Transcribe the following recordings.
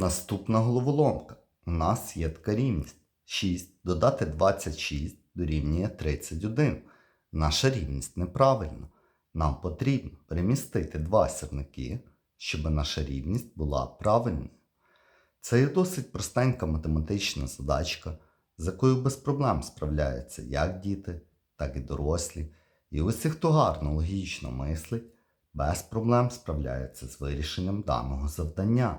Наступна головоломка. У нас є така рівність. 6 додати 26 дорівнює 31. Наша рівність неправильна. Нам потрібно перемістити два сірники, щоб наша рівність була правильною. Це є досить простенька математична задачка, з якою без проблем справляються як діти, так і дорослі. І усі, хто гарно логічно мислить, без проблем справляється з вирішенням даного завдання.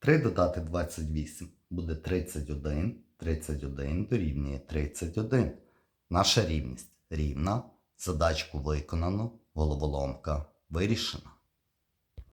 3 додати 28 буде 31, 31 дорівнює 31. Наша рівність рівна, задачку виконано, головоломка вирішена.